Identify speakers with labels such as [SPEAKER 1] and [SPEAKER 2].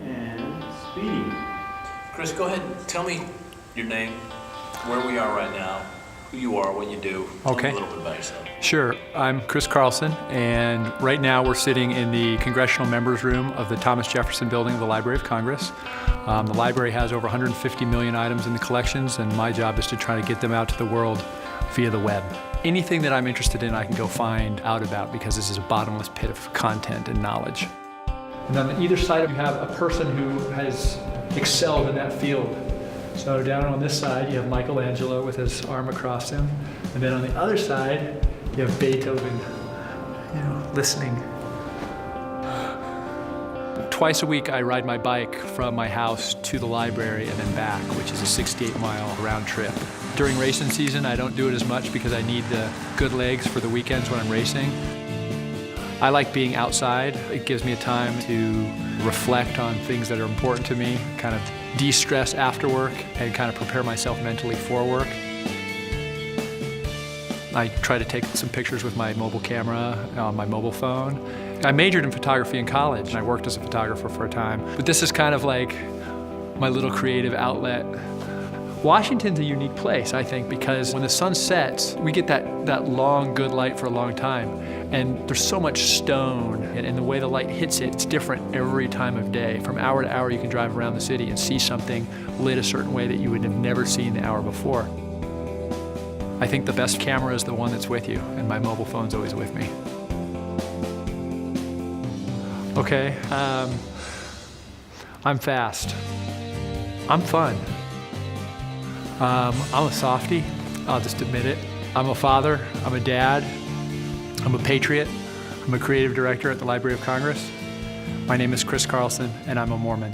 [SPEAKER 1] And.
[SPEAKER 2] Chris, go ahead. Tell me your name, where we are right now, who you are, what you do. Tell
[SPEAKER 3] Okay.
[SPEAKER 2] a little bit about yourself.
[SPEAKER 3] Sure. I'm Chris Carlson, and right now we're sitting in the Congressional Members Room of the Thomas Jefferson Building of the Library of Congress. Um, the library has over 150 million items in the collections, and my job is to try to get them out to the world via the web. Anything that I'm interested in, I can go find out about because this is a bottomless pit of content and knowledge. And on either side, you have a person who has excelled in that field. So down on this side, you have Michelangelo with his arm across him, and then on the other side, you have Beethoven, you know, listening. Twice a week, I ride my bike from my house to the library and then back, which is a 68 mile round trip. During racing season, I don't do it as much because I need the good legs for the weekends when I'm racing. I like being outside. It gives me a time to reflect on things that are important to me, kind of de stress after work, and kind of prepare myself mentally for work. I try to take some pictures with my mobile camera on my mobile phone. I majored in photography in college and I worked as a photographer for a time. But this is kind of like my little creative outlet. Washington's a unique place, I think, because when the sun sets, we get that, that long, good light for a long time. And there's so much stone, and, and the way the light hits it, it's different every time of day. From hour to hour, you can drive around the city and see something lit a certain way that you would have never seen the hour before. I think the best camera is the one that's with you, and my mobile phone's always with me. Okay, um, I'm fast. I'm fun. Um, I'm a softie, I'll just admit it. I'm a father, I'm a dad, I'm a patriot, I'm a creative director at the Library of Congress. My name is Chris Carlson, and I'm a Mormon.